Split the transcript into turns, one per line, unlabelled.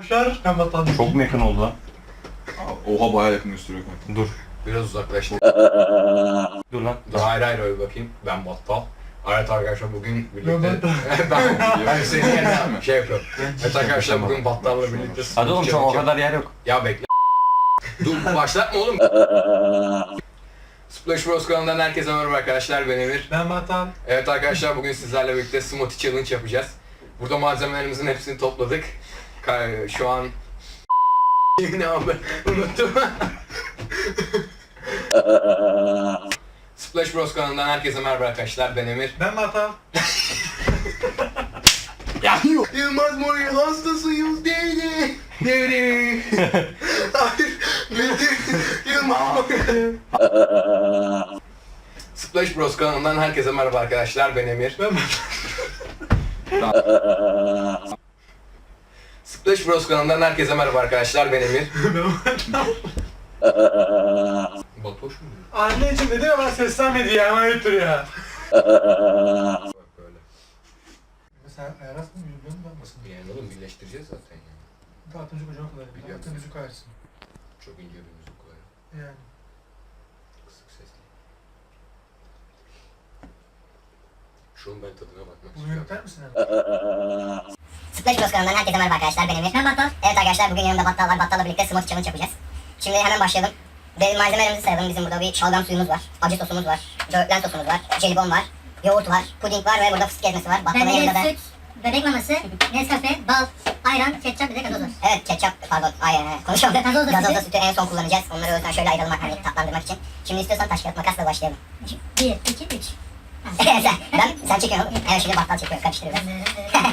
Arkadaşlar ben Batuhan.
Çok mu yakın oldu lan?
Oha bayağı yakın gösteriyor kanka.
Dur.
Biraz uzaklaştım.
Dur lan.
Daha ayrı ayrı öyle bakayım. Ben Battal. Evet arkadaşlar bugün
Ben
birlikte...
Battal.
ben, ben senin yerine şey yapıyorum. Evet arkadaşlar bugün Battal'la birlikte...
Hadi oğlum çok o kadar yer yok.
Ya bekle. Dur başlatma oğlum. Splash Bros kanalından herkese merhaba arkadaşlar ben Emir.
Ben Batuhan.
Evet arkadaşlar bugün sizlerle birlikte smoothie challenge yapacağız. Burada malzemelerimizin hepsini topladık. Şu an... ne abi? Unuttum. Splash Bros kanalından herkese merhaba arkadaşlar ben Emir.
Ben Batuhan.
Yılmaz Morgül hastasıyız dedi. Dedi. Hayır. Dedi. Yılmaz Morgül. Splash Bros kanalından herkese merhaba arkadaşlar ben Emir.
Ben
Splash Bros kanalından herkese merhaba arkadaşlar ben Emir. Batoş mu?
Anneciğim dedim ama seslenmedi ya. Hemen ayıptır ya.
Bak böyle.
Sen ayarlasın mı? Mü? Bakmasın.
Yani oğlum birleştireceğiz zaten ya.
Dağıtın müzik hocam kadar.
Biliyorum.
Dağıtın müzik ayarsın.
Çok ince bir müzik koyarım.
Yani.
Kısık sesli. Şunun ben tadına bakmak
Bunu
istiyorum.
misin? abi?
Splash Bros kanalından herkese merhaba arkadaşlar ben Emir. Ben Battal. Evet arkadaşlar bugün yanımda Battal var. Battal'la birlikte smoothie challenge yapacağız. Şimdi hemen başlayalım. Ve malzemelerimizi sayalım. Bizim burada bir şalgam suyumuz var. Acı sosumuz var. Böğürtlen sosumuz var. Jelibon var. Yoğurt var. Puding var ve burada fıstık ezmesi var. Battal'ın yanında da...
süt, bebek maması, Nescafe, bal, ayran, ketçap bir de gazoz var.
Evet ketçap pardon ay ay konuşamadım.
Gazoz da
Gazoz da
sütü.
en son kullanacağız. Onları o yüzden şöyle ayıralım hani tatlandırmak için. Şimdi istiyorsan taş kağıt makasla başlayalım.
Bir, iki, üç.
sen, ben, sen çekiyorsun. Evet şimdi battal çekiyor. Karıştırıyoruz.
E,